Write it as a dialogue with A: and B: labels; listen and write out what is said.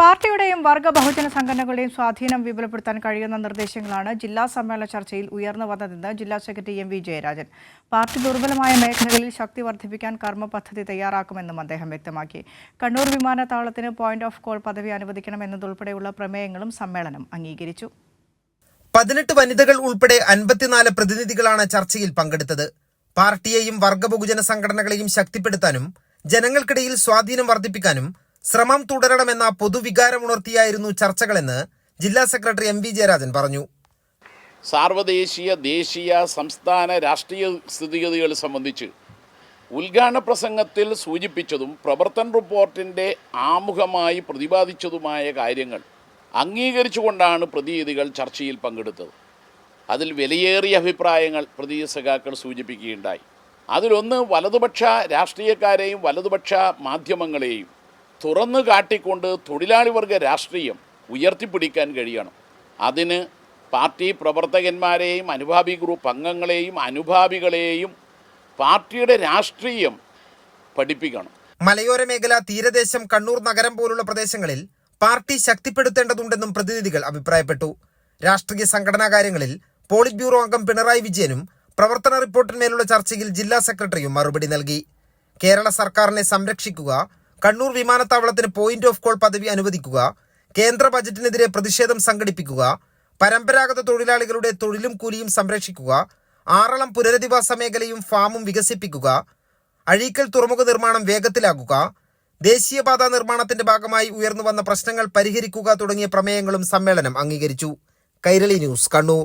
A: പാർട്ടിയുടെയും വർഗ ബഹുജന സംഘടനകളുടെയും സ്വാധീനം വിപുലപ്പെടുത്താൻ കഴിയുന്ന നിർദ്ദേശങ്ങളാണ് ജില്ലാ സമ്മേളന ചർച്ചയിൽ ഉയർന്നു വന്നതെന്ന് ജില്ലാ secretary M V Jayarajan. Party ദുർബലമായ മേഖലകളിൽ ശക്തി വർദ്ധിപ്പിക്കാൻ കർമ്മ പദ്ധതി തയ്യാറാക്കുമെന്നും അദ്ദേഹം വ്യക്തമാക്കി. കണ്ണൂർ വിമാനത്താവളത്തിന് പോയിന്റ് ഓഫ് കോൾ പദവി അനുവദിക്കണമെന്നതുൾപ്പെടെയുള്ള പ്രമേയങ്ങളും സമ്മേളനം അംഗീകരിച്ചു.
B: പതിനെട്ട് വനിതകൾ ഉൾപ്പെടെ അൻപത്തിനാല് പ്രതിനിധികളാണ് ചർച്ചയിൽ പങ്കെടുത്തത്. പാർട്ടിയെയും വർഗ ബഹുജന സംഘടനകളെയും ശക്തിപ്പെടുത്താനും ജനങ്ങൾക്കിടയിൽ സ്വാധീനം വർദ്ധിപ്പിക്കാനും ശ്രമം തുടരണമെന്ന പൊതുവികാരമുണർത്തിയായിരുന്നു ചർച്ചകളെന്ന് ജില്ലാ സെക്രട്ടറി എം വി ജയരാജൻ പറഞ്ഞു.
C: സാർവദേശീയ ദേശീയ സംസ്ഥാന രാഷ്ട്രീയ സ്ഥിതിഗതികൾ സംബന്ധിച്ച് ഉദ്ഘാടന പ്രസംഗത്തിൽ സൂചിപ്പിച്ചതും പ്രവർത്തന റിപ്പോർട്ടിന്റെ ആമുഖമായി പ്രതിപാദിച്ചതുമായ കാര്യങ്ങൾ അംഗീകരിച്ചുകൊണ്ടാണ് പ്രതിനിധികൾ ചർച്ചയിൽ പങ്കെടുത്തത്. അതിൽ വിലയേറിയ അഭിപ്രായങ്ങൾ പ്രതിനിധി സഖാക്കൾ സൂചിപ്പിക്കുകയുണ്ടായി. അതിലൊന്ന് വലതുപക്ഷ രാഷ്ട്രീയക്കാരെയും വലതുപക്ഷ മാധ്യമങ്ങളെയും തുറന്നു കാട്ടിക്കൊണ്ട് തൊഴിലാളി വർഗ രാഷ്ട്രീയം ഉയർത്തിപ്പിടിക്കാൻ കഴിയണം. അതിന് പാർട്ടി പ്രവർത്തകന്മാരെയും അനുഭാവി ഗ്രൂപ്പ് അംഗങ്ങളെയും അനുഭാവികളെയും പാർട്ടിയുടെ രാഷ്ട്രീയം പഠിപ്പിക്കണം.
B: മലയോര മേഖല തീരദേശം കണ്ണൂർ നഗരം പോലുള്ള പ്രദേശങ്ങളിൽ പാർട്ടി ശക്തിപ്പെടുത്തേണ്ടതുണ്ടെന്നും പ്രതിനിധികൾ അഭിപ്രായപ്പെട്ടു. രാഷ്ട്രീയ സംഘടനാ കാര്യങ്ങളിൽ പോളിറ്റ് ബ്യൂറോ അംഗം പിണറായി വിജയനും പ്രവർത്തന റിപ്പോർട്ടിന്മേലുള്ള ചർച്ചയിൽ ജില്ലാ സെക്രട്ടറിയും മറുപടി നൽകി. കേരള സർക്കാരിനെ സംരക്ഷിക്കുക കണ്ണൂർ വിമാനത്താവളത്തിന് പോയിന്റ് ഓഫ് കോൾ പദവി അനുവദിക്കുക കേന്ദ്ര ബജറ്റിനെതിരെ പ്രതിഷേധം സംഘടിപ്പിക്കുക പരമ്പരാഗത തൊഴിലാളികളുടെ തൊഴിലും കൂലിയും സംരക്ഷിക്കുക ആറളം പുനരധിവാസ മേഖലയും ഫാമും വികസിപ്പിക്കുക അഴീക്കൽ തുറമുഖ നിർമ്മാണം വേഗത്തിലാക്കുക ദേശീയപാത നിർമ്മാണത്തിന്റെ ഭാഗമായി ഉയർന്നു വന്ന പ്രശ്നങ്ങൾ പരിഹരിക്കുക തുടങ്ങിയ പ്രമേയങ്ങളും സമ്മേളനം അംഗീകരിച്ചു. കൈരളി ന്യൂസ് കണ്ണൂർ.